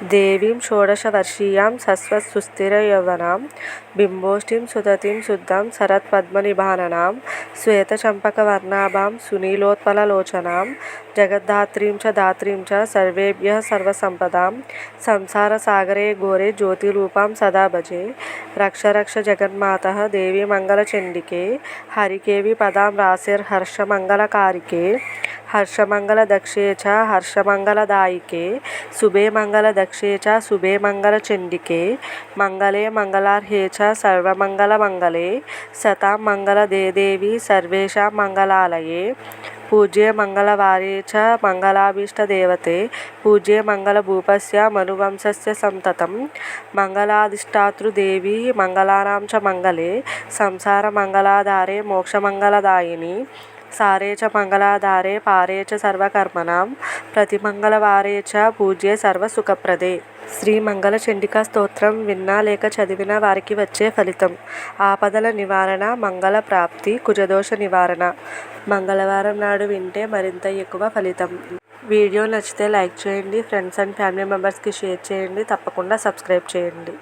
దేవీం షోడశవర్షీయాం సస్వత్సుస్థిరయౌవనాం బింబోష్ఠీం సుదతిం శుద్ధాం శరత్పద్మనిభాననాం శ్వేతచంపకవర్ణాభాం సునీలోత్పలలోచనాం జగద్ధాత్రీం చ ధాత్రీం చ సర్వేభ్యः సర్వసంపదాం సంసారసాగరే ఘోరే జ్యోతిరూపాం సదా భజే రక్ష రక్ష జగన్మాతః దేవీ మంగళచండికే హరికేవి పదాం హర్షమంగళ హర్షమంగళదక్షే చ హర్షమంగళదాయికే శుభే మంగళదక్షే చ శుభే మంగళ చండికే మంగళే మంగళార్హే చ సర్వమంగళమంగళే సతాం మంగళ దేదేవి సర్వేషాం మంగళాలయే పూజ్యే మంగళవారే చ మంగళాభీష్టదేవతే పూజ్యే మంగళభూపస్య మనువంశస్య సంతతం మంగళాధిష్టాతృదేవి మంగళానాం చ మంగళే సంసారమంగళాధారే మోక్షమంగళదాయిని సారే చ మంగళాధారే పారే చ సర్వకర్మణాం ప్రతిమంగళవారే చ పూజ్యే సర్వసుఖప్రదే శ్రీ మంగళ చండికా స్తోత్రం విన్నా లేక చదివిన వారికి వచ్చే ఫలితం। ఆపదల నివారణ మంగళ ప్రాప్తి కుజదోష నివారణ। మంగళవారం నాడు వింటే మరింత ఎక్కువ ఫలితం। వీడియో నచ్చితే లైక్ చేయండి ఫ్రెండ్స్ అండ్ ఫ్యామిలీ మెంబర్స్కి షేర్ చేయండి తప్పకుండా సబ్స్క్రైబ్ చేయండి.